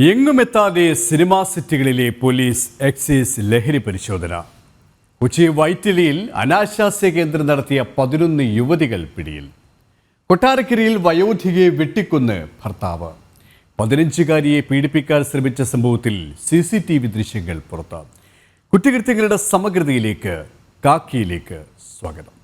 എങ്ങുമെത്താതെ cinema സിറ്റികളിലെ police excise ലഹരി പരിശോധന. കൊച്ചി വൈറ്റിലിയിൽ അനാശാസ്യ കേന്ദ്രം നടത്തിയ പതിനൊന്ന് യുവതികൾ പിടിയിൽ. കൊട്ടാരക്കരയിൽ വയോധികയെ വെട്ടിക്കൊന്ന് ഭർത്താവ്. പതിനഞ്ചുകാരിയെ പീഡിപ്പിക്കാൻ ശ്രമിച്ച സംഭവത്തിൽ സി സി ടി വി ദൃശ്യങ്ങൾ പുറത്ത്. കുറ്റകൃത്യങ്ങളുടെ സമഗ്രതയിലേക്ക് കാക്കിയിലേക്ക് സ്വാഗതം.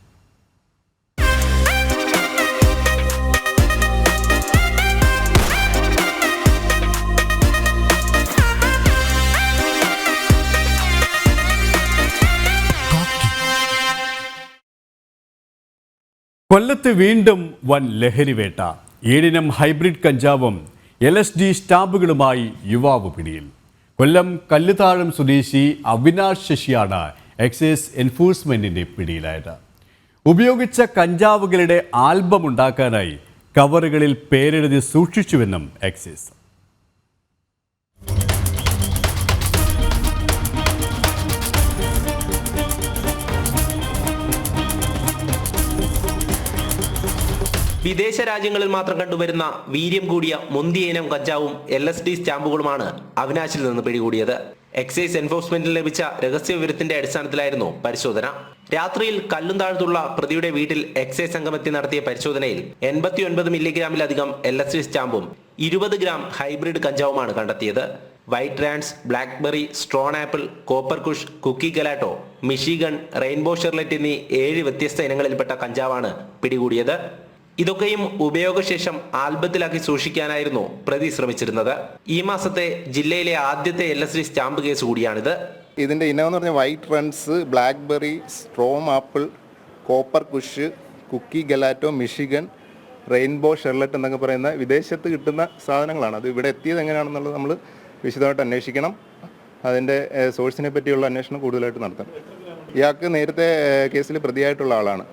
കൊല്ലത്ത് വീണ്ടും വൻ ലഹരിവേട്ട ഏഴിനം ഹൈബ്രിഡ് കഞ്ചാവും എൽ എസ് ഡി സ്റ്റാമ്പുകളുമായി യുവാവ് പിടിയിൽ. കൊല്ലം കല്ലുതാഴം സ്വദേശി അവിനാഷ് ശശിയാണ് എക്സൈസ് എൻഫോഴ്സ്മെന്റിന്റെ പിടിയിലായത്. ഉപയോഗിച്ച കഞ്ചാവുകളുടെ ആൽബം ഉണ്ടാക്കാനായി കവറുകളിൽ പേരെഴുതി സൂക്ഷിച്ചുവെന്നും എക്സൈസ്. വിദേശ രാജ്യങ്ങളിൽ മാത്രം കണ്ടുവരുന്ന വീര്യം കൂടിയ മുന്തിയനം കഞ്ചാവും എൽ എസ് ഡി സ്റ്റാമ്പുകളുമാണ് അവിനാശിൽ നിന്ന് പിടികൂടിയത്. എക്സൈസ് എൻഫോഴ്സ്മെന്റിൽ ലഭിച്ച രഹസ്യ വിവരത്തിന്റെ അടിസ്ഥാനത്തിലായിരുന്നു പരിശോധന. രാത്രിയിൽ കല്ലും താഴ്ത്തുള്ള പ്രതിയുടെ വീട്ടിൽ എക്സൈസ് സംഘമെത്തി നടത്തിയ പരിശോധനയിൽ എൺപത്തി ഒൻപത് മില്ലിഗ്രാമിലധികം എൽ എസ് ഡി സ്റ്റാമ്പും ഇരുപത് ഗ്രാം ഹൈബ്രിഡ് കഞ്ചാവുമാണ് കണ്ടെത്തിയത്. White runtz blackberry storm apple copper kush cookie gelato Michigan rainbow Charlotte എന്നീ ഏഴ് വ്യത്യസ്ത ഇനങ്ങളിൽപ്പെട്ട കഞ്ചാവാണ് പിടികൂടിയത്. ഇതൊക്കെയും ഉപയോഗശേഷം ആൽബത്തിലാക്കി സൂക്ഷിക്കാനായിരുന്നു പ്രതി ശ്രമിച്ചിരുന്നത്. ഈ മാസത്തെ ജില്ലയിലെ ആദ്യത്തെ L S D stamp case കൂടിയാണിത്. ഇതിന്റെ എന്ന് പറഞ്ഞാൽ white runtz blackberry storm apple copper kush cookie gelato Michigan rainbow Charlotte എന്നൊക്കെ പറയുന്ന വിദേശത്ത് കിട്ടുന്ന സാധനങ്ങളാണ്. അത് ഇവിടെ എത്തിയത് എങ്ങനെയാണെന്നുള്ളത് നമ്മൾ വിശദമായിട്ട് അന്വേഷിക്കണം. അതിന്റെ സോഴ്സിനെ പറ്റിയുള്ള അന്വേഷണം കൂടുതലായിട്ട് നടത്തണം. ഇയാൾക്ക് നേരത്തെ കേസിൽ പ്രതിയായിട്ടുള്ള ആളാണ്.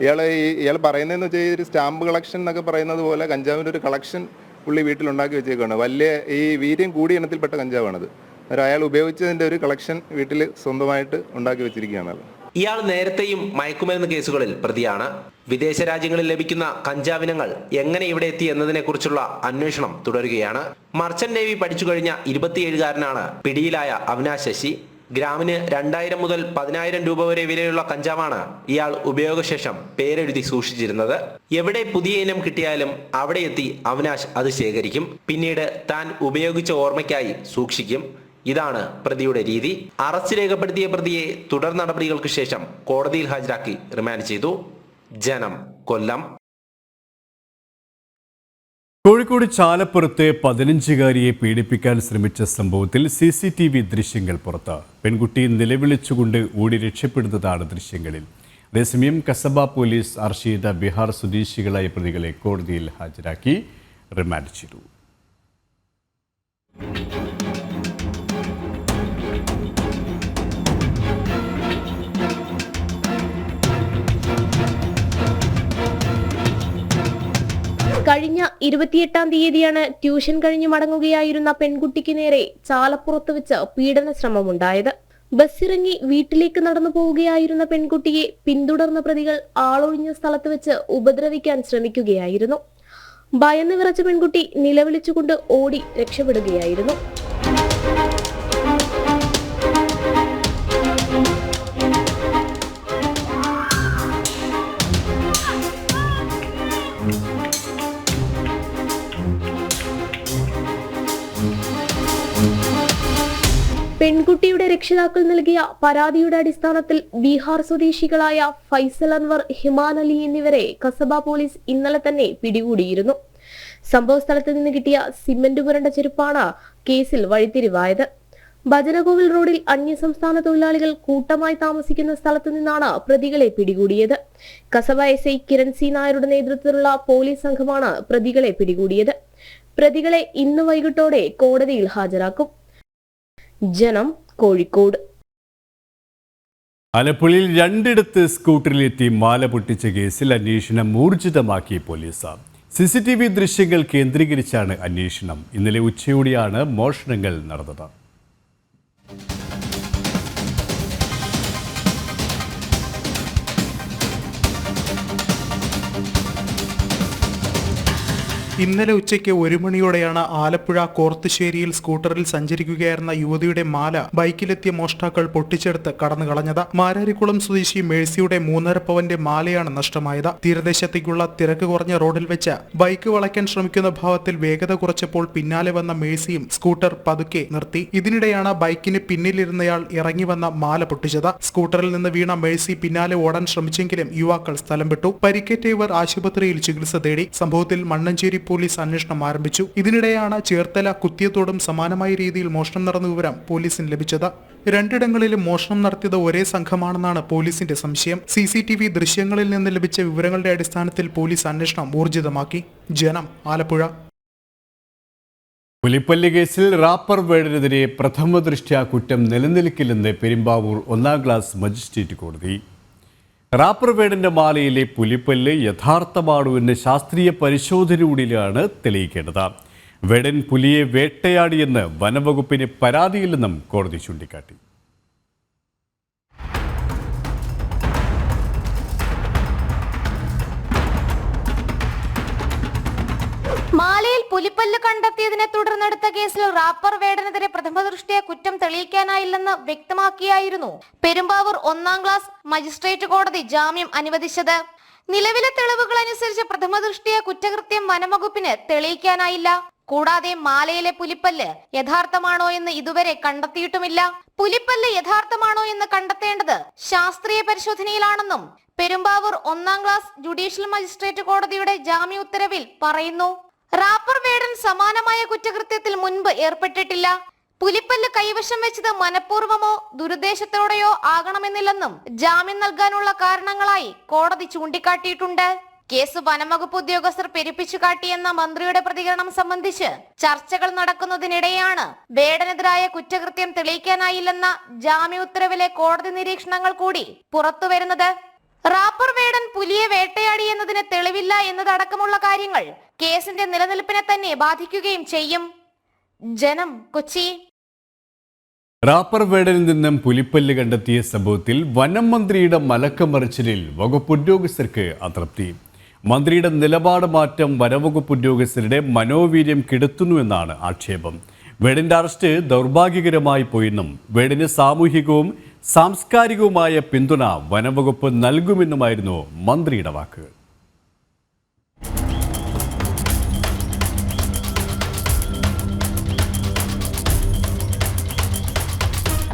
ഇയാൾ ഈ ഇയാൾ പറയുന്നതെന്ന് വെച്ചാൽ ഒരു സ്റ്റാമ്പ് കളക്ഷൻ എന്നൊക്കെ പറയുന്നത് പോലെ കഞ്ചാവിന്റെ ഒരു കളക്ഷൻ പുള്ളി വീട്ടിലുണ്ടാക്കി വെച്ചേക്കാണ്. വലിയ ഈ വീര്യം കൂടിയ ഇനത്തിൽപ്പെട്ട കഞ്ചാവാണത്. അന്നേരം അയാൾ ഉപയോഗിച്ചതിന്റെ ഒരു കളക്ഷൻ വീട്ടിൽ സ്വന്തമായിട്ട് ഉണ്ടാക്കി വെച്ചിരിക്കുകയാണ് ഇയാൾ നേരത്തെയും മയക്കുമരുന്ന് കേസുകളിൽ പ്രതിയാണ്. വിദേശ രാജ്യങ്ങളിൽ ലഭിക്കുന്ന കഞ്ചാവിനങ്ങൾ എങ്ങനെ ഇവിടെ എത്തി എന്നതിനെക്കുറിച്ചുള്ള അന്വേഷണം തുടരുകയാണ്. മർച്ചന്റ് നേവി പഠിച്ചു കഴിഞ്ഞ ഇരുപത്തിയേഴുകാരനാണ് പിടിയിലായ അവിനാശ് ശശി. ഗ്രാമിന് രണ്ടായിരം മുതൽ പതിനായിരം രൂപ വരെ വിലയുള്ള കഞ്ചാവാണ് ഇയാൾ ഉപയോഗശേഷം പേരെഴുതി സൂക്ഷിച്ചിരുന്നത്. എവിടെ പുതിയ ഇനം കിട്ടിയാലും അവിടെ എത്തി അവിനാശ് അത് ശേഖരിക്കും. പിന്നീട് താൻ ഉപയോഗിച്ച ഓർമ്മയ്ക്കായി സൂക്ഷിക്കും. ഇതാണ് പ്രതിയുടെ രീതി. അറസ്റ്റ് രേഖപ്പെടുത്തിയ പ്രതിയെ തുടർ നടപടികൾക്ക് ശേഷം കോടതിയിൽ ഹാജരാക്കി റിമാൻഡ് ചെയ്തു. ജനം കൊല്ലം. കോഴിക്കോട് ചാലപ്പുറത്ത് പതിനഞ്ചുകാരിയെ പീഡിപ്പിക്കാൻ ശ്രമിച്ച സംഭവത്തിൽ സി സി ടി വി ദൃശ്യങ്ങൾ പുറത്ത്. പെൺകുട്ടി നിലവിളിച്ചുകൊണ്ട് ഓടി രക്ഷപ്പെടുന്നതാണ് ദൃശ്യങ്ങളിൽ. അതേസമയം കസബ പോലീസ് ചെയ്ത ബീഹാർ സ്വദേശികളായ പ്രതികളെ കോടതിയിൽ ഹാജരാക്കി റിമാൻഡ് ചെയ്തു. കഴിഞ്ഞ ഇരുപത്തിയെട്ടാം തീയതിയാണ് ട്യൂഷൻ കഴിഞ്ഞു മടങ്ങുകയായിരുന്ന പെൺകുട്ടിക്ക് നേരെ ചാലപ്പുറത്ത് വെച്ച് പീഡന ശ്രമമുണ്ടായത്. ബസ്സിറങ്ങി വീട്ടിലേക്ക് നടന്നു പോവുകയായിരുന്ന പെൺകുട്ടിയെ പിന്തുടർന്ന പ്രതികൾ ആളൊഴിഞ്ഞ സ്ഥലത്ത് വെച്ച് ഉപദ്രവിക്കാൻ ശ്രമിക്കുകയായിരുന്നു. ഭയന്ന് വിറച്ച പെൺകുട്ടി നിലവിളിച്ചുകൊണ്ട് ഓടി രക്ഷപ്പെടുകയായിരുന്നു. പെൺകുട്ടിയുടെ രക്ഷിതാക്കൾ നൽകിയ പരാതിയുടെ അടിസ്ഥാനത്തിൽ ബീഹാർ സ്വദേശികളായ ഫൈസൽ അൻവർ ഹിമാൻ അലി എന്നിവരെ കസബ പോലീസ് ഇന്നലെ തന്നെ പിടികൂടിയിരുന്നു. സംഭവ സ്ഥലത്ത് നിന്ന് കിട്ടിയ സിമന്റ് പുരണ്ട ചെരുപ്പാണ് കേസിൽ വഴിത്തിരിവായത്. ഭജനകോവിൽ റോഡിൽ അന്യസംസ്ഥാന തൊഴിലാളികൾ കൂട്ടമായി താമസിക്കുന്ന സ്ഥലത്തു നിന്നാണ് പ്രതികളെ പിടികൂടിയത്. Kasaba S I Kiran C നായരുടെ നേതൃത്വത്തിലുള്ള പോലീസ് സംഘമാണ് പ്രതികളെ പിടികൂടിയത്. പ്രതികളെ ഇന്ന് വൈകിട്ടോടെ കോടതിയിൽ ഹാജരാക്കും. ജനം കോഴിക്കോട്. ആലപ്പുഴയിൽ രണ്ടിടത്ത് സ്കൂട്ടറിലെത്തി മാല പൊട്ടിച്ച കേസിൽ അന്വേഷണം ഊർജിതമാക്കി police. C C T V ദൃശ്യങ്ങൾ കേന്ദ്രീകരിച്ചാണ് അന്വേഷണം. ഇന്നലെ ഉച്ചയോടെയാണ് മോഷണങ്ങൾ നടന്നത്. ഇന്നലെ ഉച്ചയ്ക്ക് ഒരു മണിയോടെയാണ് ആലപ്പുഴ കോർത്തുശ്ശേരിയിൽ സ്കൂട്ടറിൽ സഞ്ചരിക്കുകയായിരുന്ന യുവതിയുടെ മാല ബൈക്കിലെത്തിയ മോഷ്ടാക്കൾ പൊട്ടിച്ചെടുത്ത് കടന്നു കളഞ്ഞത് മാരാരിക്കുളം സ്വദേശി മേഴ്സിയുടെ മൂന്നര പവന്റെ മാലയാണ് നഷ്ടമായത്. തീരദേശത്തേക്കുള്ള തിരക്ക് കുറഞ്ഞ റോഡിൽ വെച്ച് ബൈക്ക് വളയ്ക്കാൻ ശ്രമിക്കുന്ന ഭാവത്തിൽ വേഗത കുറച്ചപ്പോൾ പിന്നാലെ വന്ന മേഴ്സിയും സ്കൂട്ടർ പതുക്കെ നിർത്തി. ഇതിനിടെയാണ് ബൈക്കിന് പിന്നിലിരുന്നയാൾ ഇറങ്ങി വന്ന മാല പൊട്ടിച്ചത്. സ്കൂട്ടറിൽ നിന്ന് വീണ മേഴ്സി പിന്നാലെ ഓടാൻ ശ്രമിച്ചെങ്കിലും യുവാക്കൾ സ്ഥലം വിട്ടു. പരിക്കേറ്റ ഇവർ ആശുപത്രിയിൽ ചികിത്സ തേടി. സംഭവത്തിൽ മണ്ണഞ്ചേരി പോലീസ് അന്വേഷണം ആരംഭിച്ചു. ഇതിനിടെയാണ് ചേർത്തല കുത്തിയത്തോടും സമാനമായ രീതിയിൽ മോഷണം നടന്ന വിവരം പോലീസിന് ലഭിച്ചത്. രണ്ടിടങ്ങളിലും മോഷണം നടത്തിയത് ഒരേ സംഘമാണെന്നാണ് പോലീസിന്റെ സംശയം. സി സി ടി വി ദൃശ്യങ്ങളിൽ നിന്ന് ലഭിച്ച വിവരങ്ങളുടെ അടിസ്ഥാനത്തിൽ പോലീസ് അന്വേഷണം ഊർജിതമാക്കി. ജനം ആലപ്പുഴ. പുലിപ്പല്ലി കേസിൽ റാപ്പർ വേർഡിനെതിരെ പ്രഥമ ദൃഷ്ട്യാ കുറ്റം നിലനിൽക്കില്ലെന്ന് പെരുമ്പാവൂർ ഒന്നാം ക്ലാസ് മജിസ്ട്രേറ്റ് കോടതി. റാപ്പർ വേർഡിന്റെ മാലയിലെ പുലിപ്പല്ല് യഥാർത്ഥമാണോ എന്ന് ശാസ്ത്രീയ പരിശോധനയിലൂടെയാണ് തെളിയിക്കേണ്ടത്. വേടൻ പുലിയെ വേട്ടയാടിയെന്ന് വനംവകുപ്പിന് പരാതിയില്ലെന്നും കോടതി ചൂണ്ടിക്കാട്ടി. പുലിപ്പല്ല് കണ്ടെത്തിയതിനെ തുടർന്നെടുത്ത കേസിൽ റാപ്പർ വേടനെതിരെ പ്രഥമ ദൃഷ്ടിയെ കുറ്റം തെളിയിക്കാനായില്ലെന്ന് വ്യക്തമാക്കിയായിരുന്നു. പെരുമ്പാവൂർ ഒന്നാം ക്ലാസ് മജിസ്ട്രേറ്റ് കോടതി ജാമ്യം അനുവദിച്ചത്. നിലവിലെ തെളിവുകൾ അനുസരിച്ച് പ്രഥമ ദൃഷ്ടിയെ കുറ്റകൃത്യം വനംവകുപ്പിന് തെളിയിക്കാനായില്ല. കൂടാതെ മാലയിലെ പുലിപ്പല്ല് യഥാർത്ഥമാണോ എന്ന് ഇതുവരെ കണ്ടെത്തിയിട്ടുമില്ല. പുലിപ്പല്ല് യഥാർത്ഥമാണോ എന്ന് കണ്ടെത്തേണ്ടത് ശാസ്ത്രീയ പരിശോധനയിലാണെന്നും പെരുമ്പാവൂർ ഒന്നാം ക്ലാസ് ജുഡീഷ്യൽ മജിസ്ട്രേറ്റ് കോടതിയുടെ ജാമ്യ ഉത്തരവിൽ പറയുന്നു. റാപ്പർ വേടൻ സമാനമായ കുറ്റകൃത്യത്തിൽ മുൻപ് ഏർപ്പെട്ടിട്ടില്ല. പുലിപ്പല്ല് കൈവശം വെച്ചത് മനഃപൂർവമോ ദുരുദ്ദേശത്തോടെയോ ആകണമെന്നില്ലെന്നും ജാമ്യം നൽകാനുള്ള കാരണങ്ങളായി കോടതി ചൂണ്ടിക്കാട്ടിയിട്ടുണ്ട്. കേസ് വനംവകുപ്പ് ഉദ്യോഗസ്ഥർ പെരുപ്പിച്ചു കാട്ടിയെന്ന മന്ത്രിയുടെ പ്രതികരണം സംബന്ധിച്ച് ചർച്ചകൾ നടക്കുന്നതിനിടെയാണ് വേടനെതിരായ കുറ്റകൃത്യം തെളിയിക്കാനായില്ലെന്ന ജാമ്യ ഉത്തരവിലെ കോടതി നിരീക്ഷണങ്ങൾ കൂടി പുറത്തുവരുന്നത് റാപ്പർ വേടൻ പുലിയെ വേട്ടയാടി എന്നതിന് തെളിവില്ല എന്നതടക്കമുള്ള കാര്യങ്ങൾ കേസിന്റെ നിലനിൽപ്പിനെ തന്നെ ബാധിക്കുകയും ചെയ്യും. ജനം കൊച്ചി. റാപ്പർ വേടനിൽ നിന്നും പുലിപ്പല്ല് കണ്ടെത്തിയ സംഭവത്തിൽ വനം മന്ത്രിയുടെ മലക്കമറിച്ചിലിൽ വകുപ്പ് ഉദ്യോഗസ്ഥർക്ക് അതൃപ്തി. മന്ത്രിയുടെ നിലപാട് മാറ്റം വനവകുപ്പ് ഉദ്യോഗസ്ഥരുടെ മനോവീര്യം കെടുത്തുന്നുവെന്നാണ് ആക്ഷേപം. വേടിന്റെ അറസ്റ്റ് ദൗർഭാഗ്യകരമായി പോയെന്നും വേടിന് സാമൂഹികവും സാംസ്കാരികവുമായ പിന്തുണ വനവകുപ്പ് നൽകുമെന്നുമായിരുന്നു മന്ത്രിയുടെ വാക്കുകൾ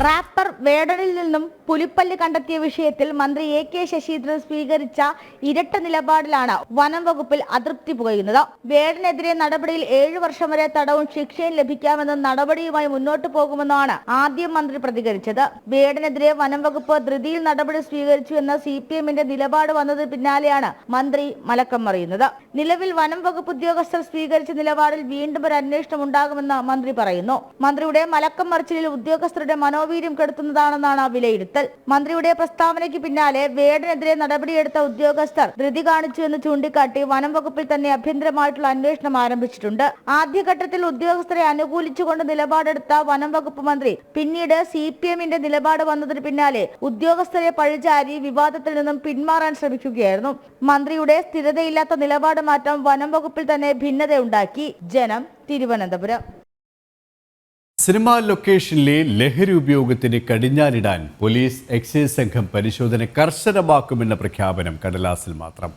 റാപ്പർ വേടനിൽ നിന്നും പുലിപ്പല്ല് കണ്ടെത്തിയ വിഷയത്തിൽ മന്ത്രി എ കെ ശശീന്ദ്രൻ സ്വീകരിച്ച ഇരട്ട നിലപാടിലാണ് വനം വകുപ്പിൽ അതൃപ്തി പുകയുന്നത്. വേടനെതിരെ നടപടിയിൽ ഏഴു വർഷം വരെ തടവും ശിക്ഷയും ലഭിക്കാമെന്ന നടപടിയുമായി മുന്നോട്ടു പോകുമെന്നാണ് ആദ്യം മന്ത്രി പ്രതികരിച്ചത്. വേടനെതിരെ വനം വകുപ്പ് ധൃതിയിൽ നടപടി സ്വീകരിച്ചു എന്ന സി പി എമ്മിന്റെ നിലപാട് വന്നതിന് പിന്നാലെയാണ് മന്ത്രി മലക്കം മറിയുന്നത്. നിലവിൽ വനം വകുപ്പ് ഉദ്യോഗസ്ഥർ സ്വീകരിച്ച നിലപാടിൽ വീണ്ടും ഒരു അന്വേഷണം ഉണ്ടാകുമെന്ന് മന്ത്രി പറയുന്നു. മന്ത്രിയുടെ മലക്കം മറിച്ചിലിൽ ഉദ്യോഗസ്ഥരുടെ മനോവീര്യം കെടുത്തുന്നതാണെന്നാണ് വിലയിരുത്തൽ. മന്ത്രിയുടെ പ്രസ്താവനയ്ക്ക് പിന്നാലെ വേടനെതിരെ നടപടിയെടുത്ത ഉദ്യോഗസ്ഥർ ധൃതി കാണിച്ചു എന്ന് ചൂണ്ടിക്കാട്ടി വനം വകുപ്പിൽ തന്നെ അഭ്യന്തരമായിട്ടുള്ള അന്വേഷണം ആരംഭിച്ചിട്ടുണ്ട്. ആദ്യഘട്ടത്തിൽ ഉദ്യോഗസ്ഥരെ അനുകൂലിച്ചുകൊണ്ട് നിലപാടെടുത്ത വനം വകുപ്പ് മന്ത്രി പിന്നീട് സി പി എമ്മിന്റെ നിലപാട് വന്നതിന് പിന്നാലെ ഉദ്യോഗസ്ഥരെ പഴിചാരി വിവാദത്തിൽ നിന്നും പിന്മാറാൻ ശ്രമിക്കുകയായിരുന്നു. മന്ത്രിയുടെ സ്ഥിരതയില്ലാത്ത നിലപാട് മാറ്റം വനം വകുപ്പിൽ തന്നെ ഭിന്നതയുണ്ടാക്കി. ജനം തിരുവനന്തപുരം. സിനിമാ ലൊക്കേഷനിലെ ലഹരി ഉപയോഗത്തിന് കടിഞ്ഞാനിടാൻ പോലീസ് എക്സൈസ് സംഘം പരിശോധന കർശനമാക്കുമെന്ന പ്രഖ്യാപനം കടലാസിൽ മാത്രം.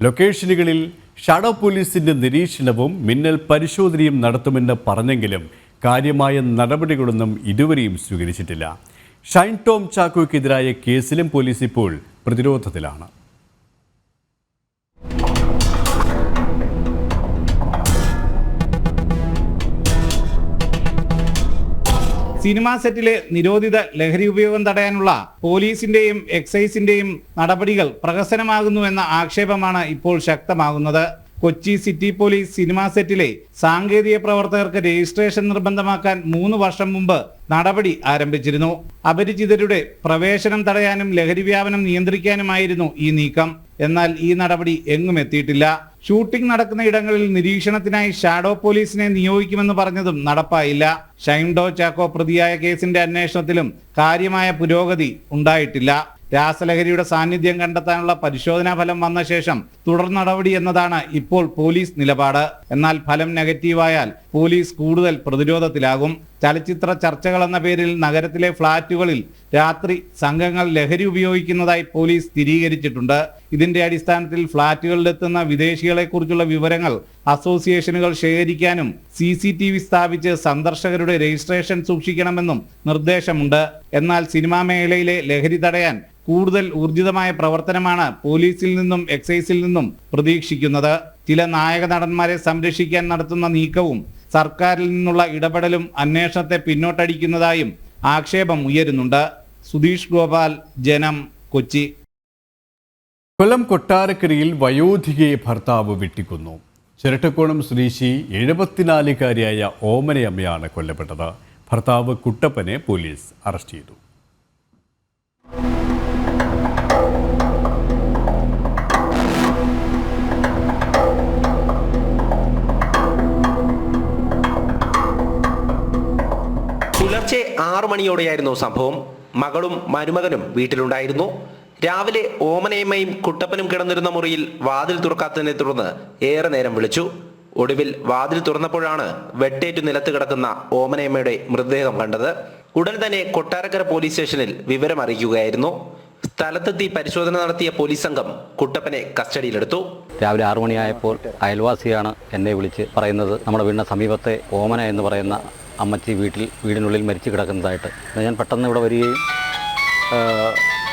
ലൊക്കേഷനുകളിൽ ഷാഡോ പോലീസിന്റെ നിരീക്ഷണവും മിന്നൽ പരിശോധനയും നടത്തുമെന്ന് പറഞ്ഞെങ്കിലും കാര്യമായ നടപടികളൊന്നും ഇതുവരെയും സ്വീകരിച്ചിട്ടില്ല. ഷൈൻ ടോം ചാക്കോയ്ക്കെതിരായ കേസിലും പോലീസ് ഇപ്പോൾ പ്രതിരോധത്തിലാണ്. സിനിമാ സെറ്റിലെ നിരോധിത ലഹരി ഉപയോഗം തടയാനുള്ള പോലീസിന്റെയും എക്സൈസിന്റെയും നടപടികൾ പ്രഹസനമാകുന്നുവെന്ന ആക്ഷേപമാണ് ഇപ്പോൾ ശക്തമാകുന്നത്. കൊച്ചി സിറ്റി പോലീസ് സിനിമാ സെറ്റിലെ സാങ്കേതിക പ്രവർത്തകർക്ക് രജിസ്ട്രേഷൻ നിർബന്ധമാക്കാൻ മൂന്ന് വർഷം മുമ്പ് നടപടി ആരംഭിച്ചിരുന്നു. അപരിചിതരുടെ പ്രവേശനം തടയാനും ലഹരി വ്യാപനം നിയന്ത്രിക്കാനുമായിരുന്നു ഈ നീക്കം. എന്നാൽ ഈ നടപടി എങ്ങും എത്തിയിട്ടില്ല. ഷൂട്ടിംഗ് നടക്കുന്ന ഇടങ്ങളിൽ നിരീക്ഷണത്തിനായി ഷാഡോ പോലീസിനെ നിയോഗിക്കുമെന്ന് പറഞ്ഞതും നടപ്പായില്ല. ഷൈൻഡോ ചാക്കോ പ്രതിയായ കേസിന്റെ അന്വേഷണത്തിലും കാര്യമായ പുരോഗതി ഉണ്ടായിട്ടില്ല. രാസലഹരിയുടെ സാന്നിധ്യം കണ്ടെത്താനുള്ള പരിശോധനാ ഫലം വന്ന ശേഷം തുടർ നടപടി എന്നതാണ് ഇപ്പോൾ പോലീസ് നിലപാട്. എന്നാൽ ഫലം നെഗറ്റീവായാൽ പോലീസ് കൂടുതൽ പ്രതിരോധത്തിലാകും. ചലച്ചിത്ര ചർച്ചകൾ എന്ന പേരിൽ നഗരത്തിലെ ഫ്ളാറ്റുകളിൽ രാത്രി സംഘങ്ങൾ ലഹരി ഉപയോഗിക്കുന്നതായി പോലീസ് സ്ഥിരീകരിച്ചിട്ടുണ്ട്. ഇതിന്റെ അടിസ്ഥാനത്തിൽ ഫ്ളാറ്റുകളിലെത്തുന്ന വിദേശികളെക്കുറിച്ചുള്ള വിവരങ്ങൾ അസോസിയേഷനുകൾ ശേഖരിക്കാനും സി സി ടി വി സ്ഥാപിച്ച് സന്ദർശകരുടെ രജിസ്ട്രേഷൻ സൂക്ഷിക്കണമെന്നും നിർദ്ദേശമുണ്ട്. എന്നാൽ സിനിമാ മേഖലയിലെ ലഹരി തടയാൻ കൂടുതൽ ഊർജിതമായ പ്രവർത്തനമാണ് പോലീസിൽ നിന്നും എക്സൈസിൽ നിന്നും പ്രതീക്ഷിക്കുന്നത്. ചില നായക നടന്മാരെ സംരക്ഷിക്കാൻ നടത്തുന്ന നീക്കവും സർക്കാരിൽ നിന്നുള്ള ഇടപെടലും അന്വേഷണത്തെ പിന്നോട്ടടിക്കുന്നതായും ആക്ഷേപം ഉയരുന്നുണ്ട്. സുധീഷ് ഗോപാൽ ജനം കൊച്ചി. കൊല്ലം കൊട്ടാരക്കരയിൽ വയോധികയെ ഭർത്താവ് വെട്ടിക്കുന്നു. ചിരട്ടക്കോണം സ്വദേശി എഴുപത്തിനാലുകാരിയായ ഓമനയമ്മയാണ് കൊല്ലപ്പെട്ടത്. ഭർത്താവ് കുട്ടപ്പനെ പോലീസ് അറസ്റ്റ് ചെയ്തു. പുലർച്ചെ ആറു മണിയോടെയായിരുന്നു സംഭവം. മകളും മരുമകനും വീട്ടിലുണ്ടായിരുന്നു. രാവിലെ ഓമനയമ്മയും കുട്ടപ്പനും കിടന്നിരുന്ന മുറിയിൽ വാതിൽ തുറക്കാത്തതിനെ തുടർന്ന് ഏറെ നേരം വിളിച്ചു. ഒടുവിൽ വാതിൽ തുറന്നപ്പോഴാണ് വെട്ടേറ്റു നിലത്ത് കിടക്കുന്ന ഓമനയമ്മയുടെ മൃതദേഹം കണ്ടത്. ഉടൻ തന്നെ കൊട്ടാരക്കര പോലീസ് സ്റ്റേഷനിൽ വിവരം അറിയിക്കുകയായിരുന്നു സ്ഥലത്തെത്തി പരിശോധന നടത്തിയ പോലീസ് സംഘം കുട്ടപ്പനെ കസ്റ്റഡിയിലെടുത്തു. രാവിലെ ആറു മണിയായപ്പോൾ അയൽവാസിയാണ് എന്നെ വിളിച്ച് പറയുന്നത്. നമ്മുടെ വീടിന് സമീപത്തെ ഓമന എന്ന് പറയുന്ന അമ്മച്ചി വീട്ടിൽ വീടിനുള്ളിൽ മരിച്ചു കിടക്കുന്നതായിട്ട്. ഞാൻ പെട്ടെന്ന് ഇവിടെ വരികയും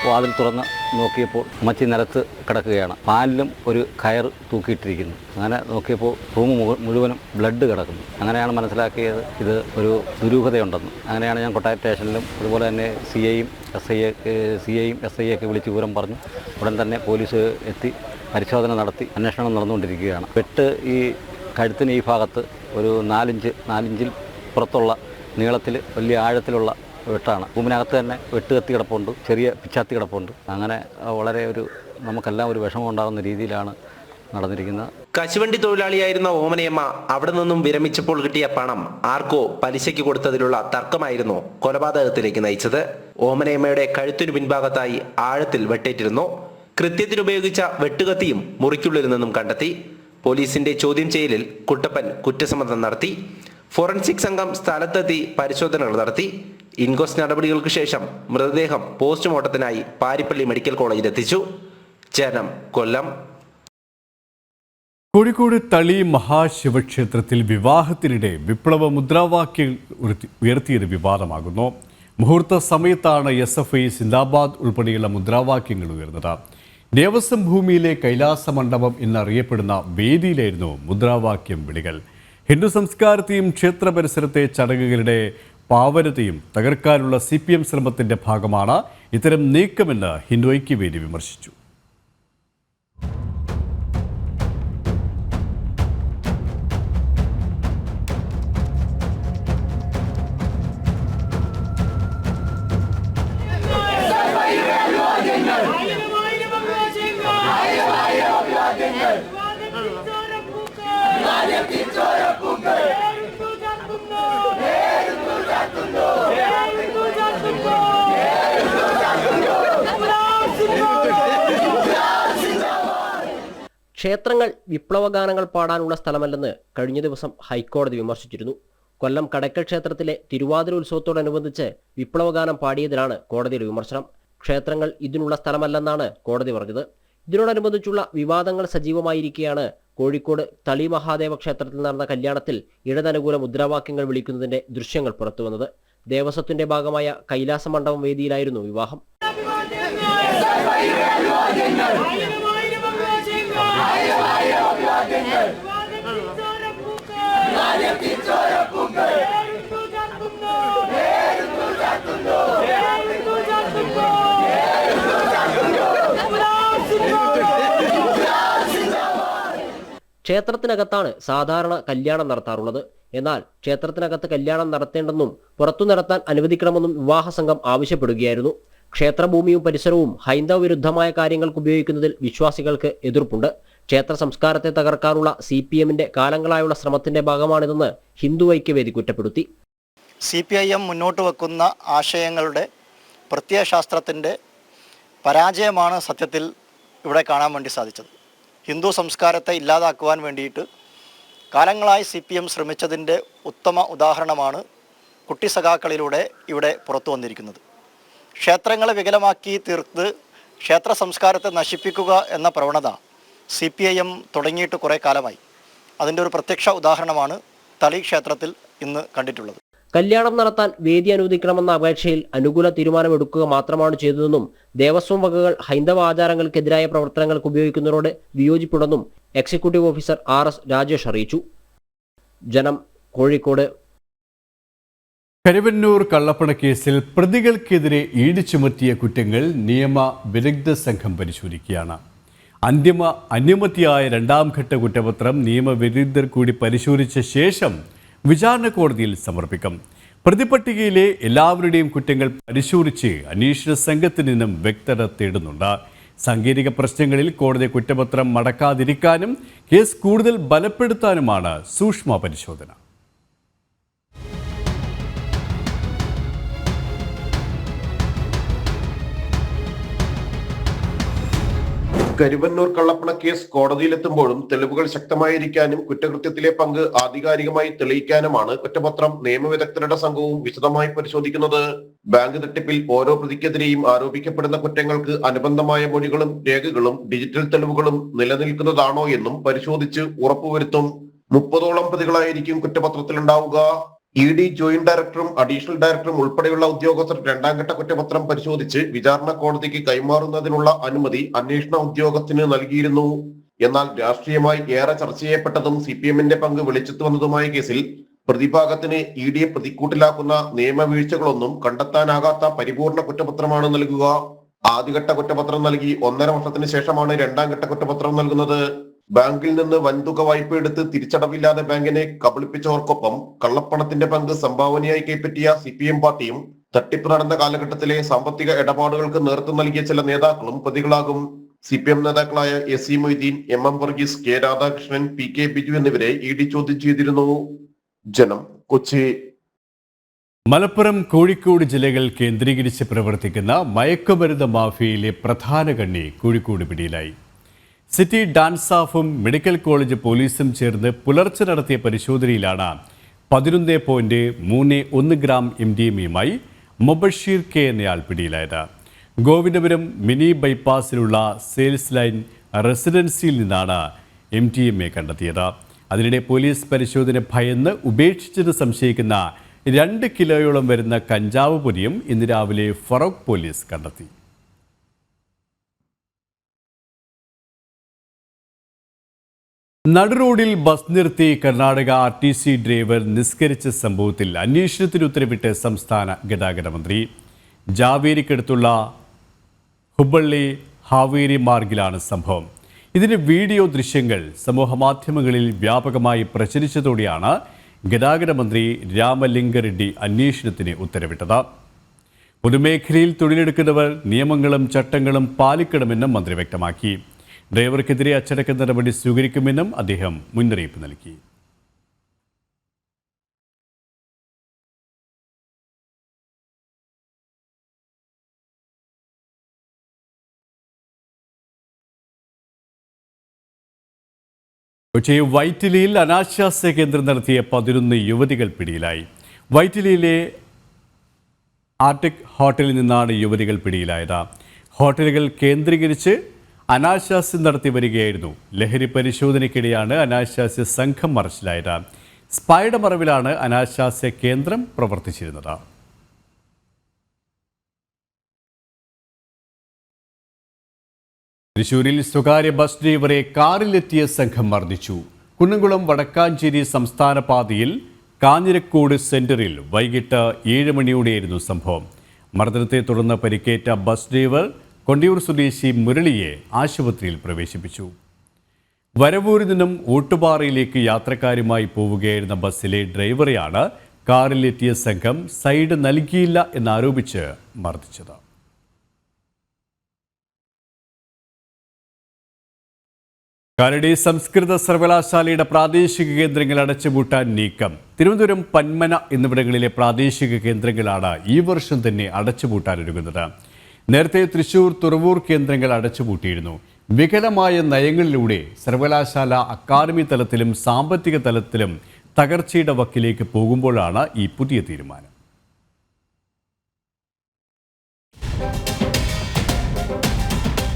വാതിൽ തുറന്ന് നോക്കിയപ്പോൾ അമ്മച്ചി നിലത്ത് കിടക്കുകയാണ്. പാലിലും ഒരു കയർ തൂക്കിയിട്ടിരിക്കുന്നു. അങ്ങനെ നോക്കിയപ്പോൾ റൂം മുഴുവനും ബ്ലഡ് കിടക്കുന്നു. അങ്ങനെയാണ് മനസ്സിലാക്കിയത് ഇത് ഒരു ദുരൂഹതയുണ്ടെന്ന്. അങ്ങനെയാണ് ഞാൻ കൊട്ടായ സ്റ്റേഷനിലും അതുപോലെ തന്നെ സി ഐയും എസ് ഐ സി ഐയും എസ് ഐ ഒക്കെ വിളിച്ച് വിവരം പറഞ്ഞു. ഉടൻ തന്നെ പോലീസ് എത്തി. പരിശോധന നടത്തി അന്വേഷണം നടന്നുകൊണ്ടിരിക്കുകയാണ്. വെട്ട് ഈ കഴുത്തിന് ഈ ഭാഗത്ത് ഒരു നാലിഞ്ച് നാലിഞ്ചിൽ പുറത്തുള്ള നീളത്തിൽ വലിയ ആഴത്തിലുള്ള വെട്ടാണ്. ഭൂമിനകത്ത് തന്നെ വെട്ട് കത്തി കിടപ്പുണ്ട് ചെറിയ പിച്ചാത്തി കിടപ്പുണ്ട്. അങ്ങനെ വളരെ ഒരു നമുക്കെല്ലാം ഒരു വിഷമം ഉണ്ടാകുന്ന രീതിയിലാണ് നടന്നിരിക്കുന്നത്. കശുവണ്ടി തൊഴിലാളിയായിരുന്ന ഓമനയമ്മ അവിടെ നിന്നും വിരമിച്ചപ്പോൾ കിട്ടിയ പണം ആർക്കോ പലിശയ്ക്ക് കൊടുത്തതിലുള്ള തർക്കമായിരുന്നു കൊലപാതകത്തിലേക്ക് നയിച്ചത്. ഓമനയമ്മയുടെ കഴുത്തിനു പിൻഭാഗത്തായി ആഴത്തിൽ വെട്ടേറ്റിരുന്നു. കൃത്യത്തിനുപയോഗിച്ച വെട്ടുകത്തിയും മുറിക്കുള്ളിൽ നിന്നും കണ്ടെത്തി. പോലീസിന്റെ ചോദ്യം ചെയ്യലിൽ കുട്ടപ്പൻ കുറ്റസമ്മതം നടത്തി. ഫോറൻസിക് സംഘം സ്ഥലത്തെത്തി പരിശോധനകൾ നടത്തി. ഇൻകോസ് നടപടികൾക്ക് ശേഷം മൃതദേഹം പോസ്റ്റ്മോർട്ടത്തിനായി പാരിപ്പള്ളി മെഡിക്കൽ കോളേജിൽ എത്തിച്ചു ജനം കൊല്ലം. കോഴിക്കോട് തളി മഹാശിവക്ഷേത്രത്തിൽ വിവാഹത്തിനിടെ വിപ്ലവ മുദ്രാവാക്യം ഉയർത്തി- ഉയർത്തിയത് വിവാദമാകുന്നു. മുഹൂർത്ത സമയത്താണ് എസ് എഫ് ഐ സിന്ദാബാദ് ഉൾപ്പെടെയുള്ള മുദ്രാവാക്യങ്ങൾ ഉയർന്നത്. ദേവസ്വം ഭൂമിയിലെ കൈലാസ മണ്ഡപം എന്നറിയപ്പെടുന്ന വേദിയിലായിരുന്നു മുദ്രാവാക്യം വിളികൾ. ഹിന്ദു സംസ്കാരത്തെയും ക്ഷേത്ര പരിസരത്തെ ചടങ്ങുകളുടെ പാവനതയും തകർക്കാനുള്ള സി പി എം ശ്രമത്തിന്റെ ഭാഗമാണ് ഇത്തരം നീക്കമെന്ന് ഹിന്ദു ഐക്യവേദി വിമർശിച്ചു. ക്ഷേത്രങ്ങൾ വിപ്ലവഗാനങ്ങൾ പാടാനുള്ള സ്ഥലമല്ലെന്ന് കഴിഞ്ഞ ദിവസം ഹൈക്കോടതി വിമർശിച്ചിരുന്നു. കൊല്ലം കടക്കൽ ക്ഷേത്രത്തിലെ തിരുവാതിര ഉത്സവത്തോടനുബന്ധിച്ച് വിപ്ലവഗാനം പാടിയതിലാണ് കോടതിയുടെ വിമർശനം. ക്ഷേത്രങ്ങൾ ഇതിനുള്ള സ്ഥലമല്ലെന്നാണ് കോടതി പറഞ്ഞത്. ഇതിനോടനുബന്ധിച്ചുള്ള വിവാദങ്ങൾ സജീവമായിരിക്കെയാണ് കോഴിക്കോട് തളി മഹാദേവ ക്ഷേത്രത്തിൽ നടന്ന കല്യാണത്തിൽ ഇടതനുകൂല മുദ്രാവാക്യങ്ങൾ വിളിക്കുന്നതിന്റെ ദൃശ്യങ്ങൾ പുറത്തുവന്നത്. ദേവസ്വത്തിന്റെ ഭാഗമായ കൈലാസ മണ്ഡപം വേദിയിലായിരുന്നു വിവാഹം. ക്ഷേത്രത്തിനകത്താണ് സാധാരണ കല്യാണം നടത്താറുള്ളത്. എന്നാൽ ക്ഷേത്രത്തിനകത്ത് കല്യാണം നടത്തേണ്ടെന്നും പുറത്തു നടത്താൻ അനുവദിക്കണമെന്നും വിവാഹ സംഘം ആവശ്യപ്പെടുകയായിരുന്നു. ക്ഷേത്രഭൂമിയും പരിസരവും ഹൈന്ദവ വിരുദ്ധമായ കാര്യങ്ങൾക്ക് ഉപയോഗിക്കുന്നതിൽ വിശ്വാസികൾക്ക് എതിർപ്പുണ്ട്. ക്ഷേത്ര സംസ്കാരത്തെ തകർക്കാനുള്ള സി പി എമ്മിന്റെ കാലങ്ങളായുള്ള ശ്രമത്തിന്റെ ഭാഗമാണിതെന്ന് ഹിന്ദു ഐക്യവേദി കുറ്റപ്പെടുത്തി. സി പി ഐ എം മുന്നോട്ട് വെക്കുന്ന ആശയങ്ങളുടെ പ്രത്യയശാസ്ത്രത്തിന്റെ പരാജയമാണ് സത്യത്തിൽ ഇവിടെ കാണാൻ വേണ്ടി സാധിച്ചത്. ഹിന്ദു സംസ്കാരത്തെ ഇല്ലാതാക്കുവാൻ വേണ്ടിയിട്ട് കാലങ്ങളായി സി പി എം ശ്രമിച്ചതിന്റെ ഉത്തമ ഉദാഹരണമാണ് കുട്ടി സഖാക്കളിലൂടെ ഇവിടെ പുറത്തു വന്നിരിക്കുന്നത്. ക്ഷേത്രങ്ങളെ വികലമാക്കി തീർത്ത് ക്ഷേത്ര സംസ്കാരത്തെ നശിപ്പിക്കുക എന്ന പ്രവണത സി പി ഐ എം തുടങ്ങിയിട്ട് കുറേ കാലമായി. അതിന്റെ ഒരു പ്രത്യക്ഷ ഉദാഹരണമാണ് തളി ക്ഷേത്രത്തിൽ ഇന്ന് കണ്ടിട്ടുള്ളത്. കല്യാണം നടത്താൻ വേദി അനുവദിക്കണമെന്ന അപേക്ഷയിൽ അനുകൂല തീരുമാനമെടുക്കുക മാത്രമാണ് ചെയ്തതെന്നും ദേവസ്വം വകകൾ ഹൈന്ദവ ആചാരങ്ങൾക്കെതിരായ പ്രവർത്തനങ്ങൾക്ക് ഉപയോഗിക്കുന്നതോട് വിയോജിപ്പുണ്ടെന്നും executive officer R S Rajesh അറിയിച്ചു. ജനം കോഴിക്കോട്. കരുവന്നൂർ കള്ളപ്പണ കേസിൽ പ്രതികൾക്കെതിരെ ഈട് ചുമത്തിയ കുറ്റങ്ങൾ നിയമ വിദഗ്ധ സംഘം പരിശോധിക്കുകയാണ്. അന്തിമ അനുമതിയായ രണ്ടാം ഘട്ട കുറ്റപത്രം നിയമവിരുദ്ധർ കൂടി പരിശോധിച്ച ശേഷം വിചാരണ കോടതിയിൽ സമർപ്പിക്കും. പ്രതിപട്ടികയിലെ എല്ലാവരുടെയും കുറ്റങ്ങൾ പരിശോധിച്ച് അന്വേഷണ സംഘത്തിൽ നിന്നും വ്യക്തത തേടുന്നുണ്ട്. സാങ്കേതിക പ്രശ്നങ്ങളിൽ കോടതി കുറ്റപത്രം മടക്കാതിരിക്കാനും കേസ് കൂടുതൽ ബലപ്പെടുത്താനുമാണ് സൂക്ഷ്മ പരിശോധന. കരുവന്നൂർ കള്ളപ്പണ കേസ് കോടതിയിലെത്തുമ്പോഴും തെളിവുകൾ ശക്തമായിരിക്കാനും കുറ്റകൃത്യത്തിലെ പങ്ക് ആധികാരികമായി തെളിയിക്കാനുമാണ് കുറ്റപത്രം നിയമവിദഗ്ധരുടെ സംഘവും വിശദമായി പരിശോധിക്കുന്നത്. ബാങ്ക് തട്ടിപ്പിൽ ഓരോ പ്രതിക്കെതിരെയും ആരോപിക്കപ്പെടുന്ന കുറ്റങ്ങൾക്ക് അനുബന്ധമായ മൊഴികളും രേഖകളും ഡിജിറ്റൽ തെളിവുകളും നിലനിൽക്കുന്നതാണോ എന്നും പരിശോധിച്ച് ഉറപ്പുവരുത്തും. മുപ്പതോളം പ്രതികളായിരിക്കും കുറ്റപത്രത്തിലുണ്ടാവുക. ഇ ഡി ജോയിന്റ് ഡയറക്ടറും അഡീഷണൽ ഡയറക്ടറും ഉൾപ്പെടെയുള്ള ഉദ്യോഗസ്ഥർ രണ്ടാം ഘട്ട കുറ്റപത്രം പരിശോധിച്ച് വിചാരണ കോടതിക്ക് കൈമാറുന്നതിനുള്ള അനുമതി അന്വേഷണ ഉദ്യോഗസ്ഥന് നൽകിയിരുന്നു. എന്നാൽ രാഷ്ട്രീയമായി ഏറെ ചർച്ച ചെയ്യപ്പെട്ടതും സി പി എമ്മിന്റെ പങ്ക് വെളിച്ചത്ത് വന്നതുമായ കേസിൽ പ്രതിഭാഗത്തിന് ഇ ഡിയെ പ്രതിക്കൂട്ടിലാക്കുന്ന നിയമവീഴ്ചകളൊന്നും കണ്ടെത്താനാകാത്ത പരിപൂർണ കുറ്റപത്രമാണ് നൽകുക. ആദ്യഘട്ട കുറ്റപത്രം നൽകി ഒന്നര വർഷത്തിന് ശേഷമാണ് രണ്ടാം ഘട്ട കുറ്റപത്രം നൽകുന്നത്. ബാങ്കിൽ നിന്ന് വൻതുക വായ്പ എടുത്ത് തിരിച്ചടവില്ലാതെ ബാങ്കിനെ കബളിപ്പിച്ചവർക്കൊപ്പം കള്ളപ്പണത്തിന്റെ പങ്ക് സംഭാവനയായി കൈപ്പറ്റിയ സി പി എം പാർട്ടിയും തട്ടിപ്പ് നടന്ന കാലഘട്ടത്തിലെ സാമ്പത്തിക ഇടപാടുകൾക്ക് നേതൃത്വം നൽകിയ ചില നേതാക്കളും പ്രതികളാകും. സി പി എം നേതാക്കളായ S C Moideen M M Varghese K Radhakrishnan P K Biju എന്നിവരെ ഇ ഡി ചോദ്യം ചെയ്തിരുന്നു. ജനം കൊച്ചി. മലപ്പുറം കോഴിക്കോട് ജില്ലകൾ കേന്ദ്രീകരിച്ച് പ്രവർത്തിക്കുന്ന മയക്കുമരുന്ന് മാഫിയയിലെ പ്രധാന കണ്ണി കോഴിക്കോട് പിടിയിലായി. സിറ്റി ഡാൻസ് സ്റ്റാഫും മെഡിക്കൽ കോളേജ് പോലീസും ചേർന്ന് പുലർച്ചെ നടത്തിയ പരിശോധനയിലാണ് പതിനൊന്ന് പോയിന്റ് മൂന്ന് ഒന്ന് ഗ്രാം എം ഡി എം എയുമായി മൊബഷീർ കെ എന്നയാൾ പിടിയിലായത്. ഗോവിന്ദപുരം മിനി ബൈപ്പാസിലുള്ള സെയിൽസ് ലൈൻ റെസിഡൻസിയിൽ നിന്നാണ് എം ടി എം എ കണ്ടെത്തിയത്. അതിനിടെ പോലീസ് പരിശോധന ഭയന്ന് ഉപേക്ഷിച്ചത് സംശയിക്കുന്ന രണ്ട് കിലോയോളം വരുന്ന കഞ്ചാവ് പൊരിയും ഇന്ന് രാവിലെ ഫറോക്ക് പോലീസ് കണ്ടെത്തി. നടുറോഡിൽ ബസ് നിർത്തി Karnataka R T C driver നിസ്കരിച്ച സംഭവത്തിൽ അന്വേഷണത്തിന് ഉത്തരവിട്ട് സംസ്ഥാന ഗതാഗത മന്ത്രി. ജാവേരിക്കടുത്തുള്ള ഹുബള്ളി ഹാവേരി മാർഗിലാണ് സംഭവം. ഇതിന്റെ വീഡിയോ ദൃശ്യങ്ങൾ സമൂഹമാധ്യമങ്ങളിൽ വ്യാപകമായി പ്രചരിച്ചതോടെയാണ് ഗതാഗത മന്ത്രി രാമലിംഗറെഡ്ഡി അന്വേഷണത്തിന് ഉത്തരവിട്ടത്. പൊതുമേഖലയിൽ തൊഴിലെടുക്കുന്നവർ നിയമങ്ങളും ചട്ടങ്ങളും പാലിക്കണമെന്നും മന്ത്രി വ്യക്തമാക്കി. ഡ്രൈവർക്കെതിരെ അച്ചടക്ക നടപടി സ്വീകരിക്കുമെന്നും അദ്ദേഹം മുന്നറിയിപ്പ് നൽകി. കൊച്ചി വൈറ്റിലിയിൽ അനാശാസ്യ കേന്ദ്രം നടത്തിയ പതിനൊന്ന് യുവതികൾ പിടിയിലായി. വൈറ്റിലിയിലെ ആർട്ടിക് ഹോട്ടലിൽ നിന്നാണ് യുവതികൾ പിടിയിലായത്. ഹോട്ടലുകൾ കേന്ദ്രീകരിച്ച് അനാശാസ്യം നടത്തി വരികയായിരുന്നു. ലഹരി പരിശോധനയ്ക്കിടെയാണ് അനാശാസ്യ സംഘം മറച്ചിലായത്. സ്പൈയുടെ മറവിലാണ് അനാശാസ്യ കേന്ദ്രം പ്രവർത്തിച്ചിരുന്നത്. തൃശൂരിൽ സ്വകാര്യ ബസ് ഡ്രൈവറെ കാറിലെത്തിയ സംഘം മർദ്ദിച്ചു. കുന്നംകുളം വടക്കാഞ്ചേരി സംസ്ഥാന പാതയിൽ കാഞ്ഞിരക്കോട് സെന്ററിൽ വൈകിട്ട് ഏഴ് മണിയോടെയായിരുന്നു സംഭവം. മർദ്ദനത്തെ തുടർന്ന് പരിക്കേറ്റ ബസ് ഡ്രൈവർ കൊണ്ടിയൂർ സ്വദേശി മുരളിയെ ആശുപത്രിയിൽ പ്രവേശിപ്പിച്ചു. വരവൂരിൽ നിന്നും ഊട്ടുപാറയിലേക്ക് യാത്രക്കാരുമായി പോവുകയായിരുന്ന ബസ്സിലെ ഡ്രൈവറെയാണ് കാറിലെത്തിയ സംഘം സൈഡ് നൽകിയില്ല എന്നാരോപിച്ച് മർദ്ദിച്ചത്. കാനഡി സംസ്കൃത സർവകലാശാലയുടെ പ്രാദേശിക കേന്ദ്രങ്ങൾ അടച്ചുപൂട്ടാൻ നീക്കം. തിരുവനന്തപുരം പന്മന എന്നിവിടങ്ങളിലെ പ്രാദേശിക കേന്ദ്രങ്ങളാണ് ഈ വർഷം തന്നെ അടച്ചുപൂട്ടാനൊരുങ്ങുന്നത് നേരത്തെ തൃശൂർ തുറവൂർ കേന്ദ്രങ്ങൾ അടച്ചുപൂട്ടിയിരുന്നു. വികലമായ നയങ്ങളിലൂടെ സർവകലാശാല അക്കാദമി തലത്തിലും സാമ്പത്തിക തലത്തിലും തകർച്ചയുടെ വക്കിലേക്ക് പോകുമ്പോഴാണ് ഈ പുതിയ തീരുമാനം.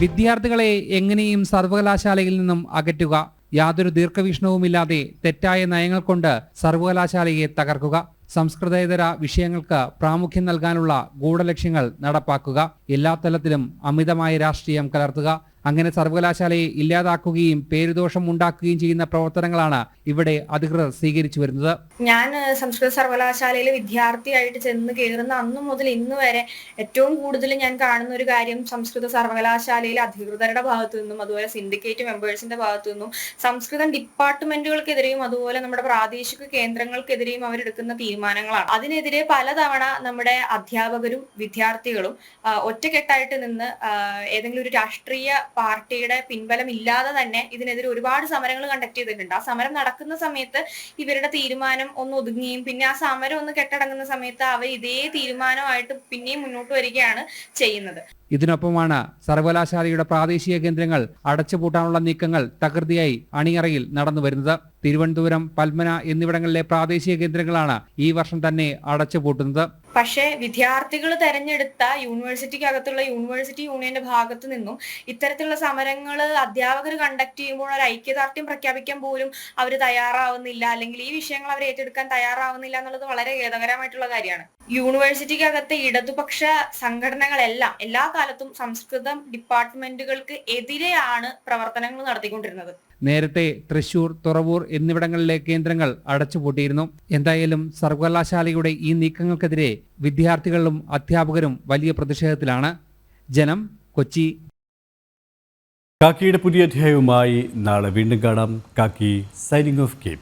വിദ്യാർത്ഥികളെ എങ്ങനെയും സർവകലാശാലയിൽ നിന്നും അകറ്റുക. യാതൊരു ദീർഘവീക്ഷണവുമില്ലാതെ തെറ്റായ നയങ്ങൾ കൊണ്ട് സർവകലാശാലയെ തകർക്കുക. സംസ്കൃതേതര വിഷയങ്ങൾക്ക് പ്രാമുഖ്യം നൽകാനുള്ള ഗൂഢലക്ഷ്യങ്ങൾ നടപ്പാക്കുക എല്ലാ തലത്തിലും അമിതമായ രാഷ്ട്രീയം കലർത്തുക അങ്ങനെ സർവകലാശാലയെ ഇല്ലാതാക്കുകയും പേരുദോഷം ഉണ്ടാക്കുകയും ചെയ്യുന്ന പ്രവർത്തനങ്ങളാണ് ഇവിടെ അധികൃതർ സ്വീകരിച്ചു വരുന്നത്. ഞാൻ സംസ്കൃത സർവകലാശാലയിൽ വിദ്യാർത്ഥിയായിട്ട് ചെന്ന് കയറുന്ന അന്നു മുതൽ ഇന്ന് വരെ ഏറ്റവും കൂടുതൽ ഞാൻ കാണുന്ന ഒരു കാര്യം സംസ്കൃത സർവകലാശാലയിലെ അധികൃതരുടെ ഭാഗത്തു നിന്നും അതുപോലെ സിൻഡിക്കേറ്റ് മെമ്പേഴ്സിന്റെ ഭാഗത്തു നിന്നും സംസ്കൃതം ഡിപ്പാർട്ട്മെന്റുകൾക്കെതിരെയും അതുപോലെ നമ്മുടെ പ്രാദേശിക കേന്ദ്രങ്ങൾക്കെതിരെയും അവരെടുക്കുന്ന തീരുമാനങ്ങളാണ്. അതിനെതിരെ പലതവണ നമ്മുടെ അധ്യാപകരും വിദ്യാർത്ഥികളും ഒറ്റക്കെട്ടായിട്ട് നിന്ന് ഏതെങ്കിലും ഒരു രാഷ്ട്രീയ പാർട്ടിയുടെ പിൻബലം ഇല്ലാതെ തന്നെ ഇതിനെതിരെ ഒരുപാട് സമരങ്ങൾ കണ്ടക്ട് ചെയ്തിട്ടുണ്ട്. ആ സമരം നടക്കുന്ന സമയത്ത് ഇവരുടെ തീരുമാനം ഒന്ന് ഒതുങ്ങുകയും പിന്നെ ആ സമരം ഒന്ന് കെട്ടടങ്ങുന്ന സമയത്ത് അവർ ഇതേ തീരുമാനമായിട്ട് പിന്നെയും മുന്നോട്ട് വരികയാണ് ചെയ്യുന്നത്. ഇതിനൊപ്പമാണ് സർവകലാശാലയുടെ പ്രാദേശിക കേന്ദ്രങ്ങൾ അടച്ചുപൂട്ടാനുള്ള നീക്കങ്ങൾ തകൃതിയായി അണിയറയിൽ നടന്നു വരുന്നത്. തിരുവനന്തപുരം പത്മന എന്നിവിടങ്ങളിലെ പ്രാദേശിക കേന്ദ്രങ്ങളാണ് ഈ വർഷം തന്നെ അടച്ചുപൂട്ടുന്നത്. പക്ഷേ വിദ്യാർത്ഥികൾ തെരഞ്ഞെടുത്ത യൂണിവേഴ്സിറ്റിക്കകത്തുള്ള യൂണിവേഴ്സിറ്റി യൂണിയന്റെ ഭാഗത്തു നിന്നും ഇത്തരത്തിലുള്ള സമരങ്ങൾ അധ്യാപകർ കണ്ടക്ട് ചെയ്യുമ്പോൾ ഒരു ഐക്യദാർഢ്യം പ്രഖ്യാപിക്കാൻ പോലും അവർ തയ്യാറാവുന്നില്ല. അല്ലെങ്കിൽ ഈ വിഷയങ്ങൾ അവർ ഏറ്റെടുക്കാൻ തയ്യാറാവുന്നില്ല എന്നുള്ളത് വളരെ ഖേദകരമായിട്ടുള്ള കാര്യമാണ്. യൂണിവേഴ്സിറ്റിക്കകത്തെ ഇടതുപക്ഷ സംഘടനകളെല്ലാം എല്ലാ കാലത്തും സംസ്കൃതം ഡിപ്പാർട്ട്മെന്റുകൾക്ക് എതിരെയാണ് പ്രവർത്തനങ്ങൾ നടത്തിക്കൊണ്ടിരുന്നത്. നേരത്തെ തൃശൂർ തുറവൂർ എന്നിവിടങ്ങളിലെ കേന്ദ്രങ്ങൾ അടച്ചുപൂട്ടിയിരുന്നു. എന്തായാലും സർവകലാശാലയുടെ ഈ നീക്കങ്ങൾക്കെതിരെ വിദ്യാർത്ഥികളും അധ്യാപകരും വലിയ പ്രതിഷേധത്തിലാണ്. ജനം കൊച്ചി. കാക്കിയുടെ പുതിയ അധ്യായവുമായി നാളെ വീണ്ടും കാണാം. കാക്കി സൈനിങ് ഓഫ് കെ